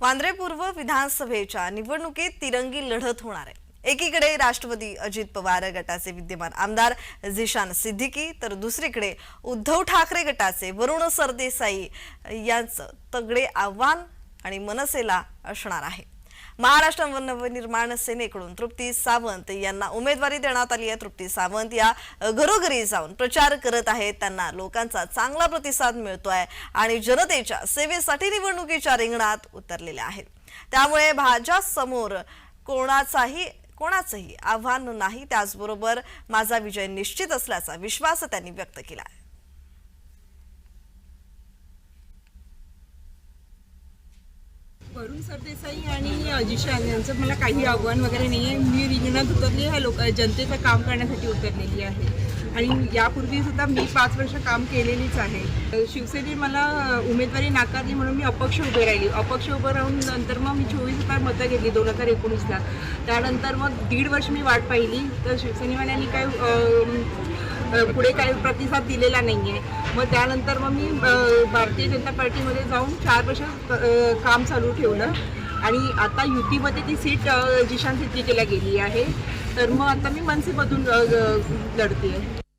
वांद्रे पूर्व विधानसभेच्या निवडणुकीत तिरंगी लढत होणार आहे. एकीकडे राष्ट्रवादी अजित पवार गटाचे विद्यमान आमदार झिशान सिद्दीकी तर दुसरीकडे उद्धव ठाकरे गटाचे वरुण सरदेसाई यांचं तगडे आव्हान आणि मनसेला असणार आहे. महाराष्ट्र नवनिर्माण सेनेकडून तृप्ती सावंत यांना उमेदवारी देण्यात आली आहे. तृप्ती सावंत या घरोघरी जाऊन प्रचार करत आहेत. त्यांना लोकांचा चांगला प्रतिसाद मिळतोय आणि जनतेच्या सेवेसाठी निवडणुकीच्या रिंगणात उतरलेल्या आहेत. त्यामुळे भाजप समोर कोणाचाही कोणाचंही आव्हान नाही. त्याचबरोबर माझा विजय निश्चित असल्याचा विश्वास त्यांनी व्यक्त केला आहे. वरुण सरदेसाई आणि अजिशान यांचं मला काही आव्हान वगैरे नाही आहे. मी रिंगणात उतरली आहे लोक जनतेचं काम करण्यासाठी उतरलेली आहे. आणि यापूर्वी सुद्धा मी पाच वर्ष काम केलेलीच आहे. शिवसेने मला उमेदवारी नाकारली म्हणून मी अपक्ष उभे राहिली. अपक्ष उभं राहून नंतर मग मी चोवीस हजार मतं घेतली दोन हजार एकोणीसला त्यानंतर मग दीड वर्ष मी वाट पाहिली. तर शिवसेनेवाल्यांनी काय पुढे काही प्रतिसाद दिलेला नाही आहे मग त्यानंतर मग मी भारतीय जनता पार्टीमध्ये जाऊन चार वर्ष काम चालू ठेवलं. आणि आता युतीमध्ये ती सीट जिशांत जिशान गेली आहे. तर मग आता मी मनसेमधून लढते आहे लढते